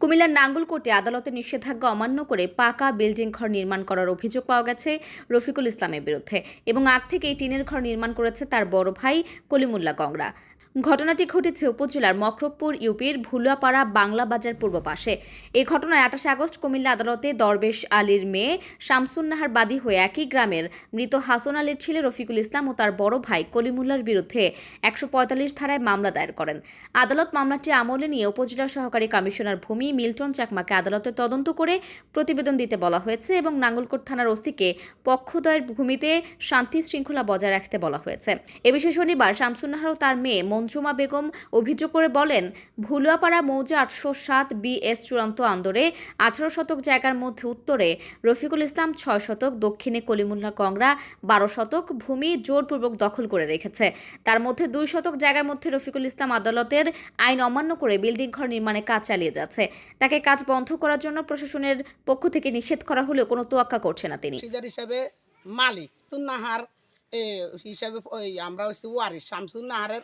কুমিল্লার নাঙ্গলকোটে আদালতের নিষেধাজ্ঞা অমান্য করে পাকা বিল্ডিং ঘর নির্মাণ করার অভিযোগ পাওয়া গেছে রফিকুল ইসলামের বিরুদ্ধে এবং আগ থেকেই টিনের ঘর নির্মাণ করেছে তার বড় ভাই কলিমুল্লা গংরা। ঘটনাটি ঘটেছে উপজেলার মকরবপুর ইউপির ভুলুয়াপাড়া বাংলা বাজার পূর্ব পাশে। এই ঘটনায় আঠাশে আগস্ট কুমিল্লা আদালতে দরবেশ আলীর মেয়ে শামসুন্নাহার বাদী হয়ে একই গ্রামের মৃত হাসন আলীর ছেলে রফিকুল ইসলাম ও তার বড় ভাই কলিমুল্লার বিরুদ্ধে একশো পঁয়তাল্লিশ ধারায় মামলা দায়ের করেন। আদালত মামলাটি আমলে নিয়ে উপজেলা সহকারী কমিশনার ভূমি মিল্টন চাকমাকে আদালতে তদন্ত করে প্রতিবেদন দিতে বলা হয়েছে এবং নাঙ্গলকোট থানার ওসিকে পক্ষদ্বয়ের ভূমিতে শান্তি শৃঙ্খলা বজায় রাখতে বলা হয়েছে। এ বিষয়ে শনিবার শামসুন্নাহার ও তার মেয়ে মঞ্জুমা বেগম অভিযোগ করে বলেন ভুলুয়াপাড়া মৌজা আটশো সাত বিএস চূড়ান্ত আন্দরে আঠারো শতক জায়গার মধ্যে উত্তরে রফিকুল ইসলাম ছয় শতক দক্ষিণে কলিমুল্লা কংরা বারো শতক ভূমি জোরপূর্বক দখল করে রেখেছে। তার মধ্যে দুই শতক জায়গার মধ্যে রফিকুল ইসলাম আদালতের আইন অমান্য করে বিল্ডিং ঘর নির্মাণে কাজ চালিয়ে যাচ্ছে। তাকে কাজ বন্ধ করার জন্য প্রশাসনের পক্ষ থেকে নিষেধ করা হলেও কোনো তোয়াক্কা করছে না তিনি। হিসাবে মালিক সুন্নাহার এ, হিসাবে আমরা হচ্ছে ওয়ারিস শামসুন নাহারের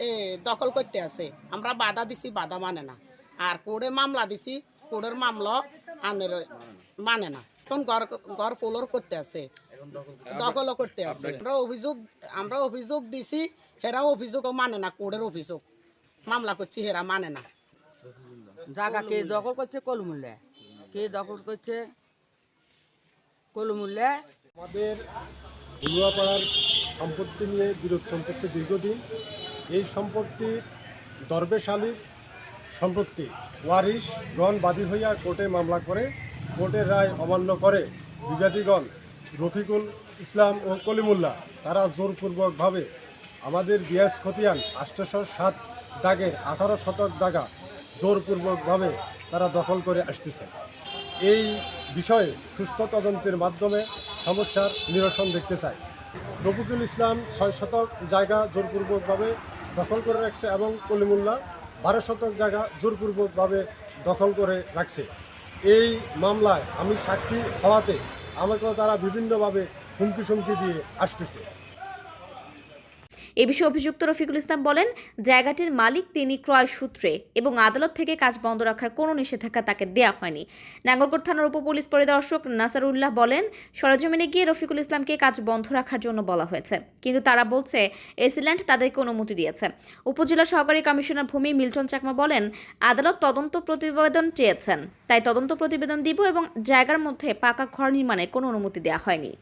এ, দখল করতে আছে। আমরা বাধা দিছি বাধা মানে না। আর কোর্টে মামলা দিছি কোর্টের মামলা আনের মানে না। এখন ঘর ঘর ফ্লোর করতে আছে। দখলও করতে আছে। আমরা অভিযোগ আমরা অভিযোগ দিছি হেরাও অভিযোগও মানে না কোর্টের অভিযোগ। মামলা করছি হেরা মানে না। জায়গা কে দখল করছে কলমুল্লে। কে দখল করছে কলমুল্লে। আমাদের ঘুরুয়াপাড়ার সম্পত্তি নিয়ে বিরোধ চলতেছে দীর্ঘদিন। এই সম্পত্তি দরবেশ আলীর সম্পত্তি, ওয়ারিশ গণ বাদী হইয়া কোর্টে মামলা করে, কোর্টের রায় অমান্য করে বিবাদীগণ রফিকুল ইসলাম ও কলিমুল্লাহ। তারা জোরপূর্বকভাবে আমাদের বিয়াস খতিয়ান আষ্টশো সাত দাগের আঠারো শতক দাগা জোরপূর্বকভাবে তারা দখল করে আসতেছে। এই বিষয়ে সুস্থ তদন্তের মাধ্যমে সমস্যার নিরসন দেখতে চাই রফিকুল ইসলাম ছয় শতক জায়গা জোরপূর্বকভাবে দখল করে রাখছে এবং কলিমুল্লাহ বারো শতক জায়গা জোরপূর্বকভাবে দখল করে রাখছে। এই মামলায় আমি সাক্ষী হওয়াতে আমাকেও তারা বিভিন্নভাবে হুমকি সুমকি দিয়ে আসতেছে। এ বিষয়ে অভিযুক্ত রফিকুল ইসলাম বলেন, জায়গাটির মালিক তিনি ক্রয় সূত্রে এবং আদালত থেকে কাজ বন্ধ রাখার কোনো নিষেধাজ্ঞা তাকে দেওয়া হয়নি। নাঙ্গলকোট থানার উপ পুলিশ পরিদর্শক নাসারুল্লাহ বলেন, সরজমিনে গিয়ে রফিকুল ইসলামকে কাজ বন্ধ রাখার জন্য বলা হয়েছে। কিন্তু তারা বলছে, এসিল্যান্ড তাদেরকে অনুমতি দিয়েছে। উপজেলা সহকারী কমিশনার ভূমি মিল্টন চাকমা বলেন, আদালত তদন্ত প্রতিবেদন চেয়েছেন, তাই তদন্ত প্রতিবেদন দিব এবং জায়গার মধ্যে পাকা ঘর নির্মাণে কোনো অনুমতি দেওয়া হয়নি।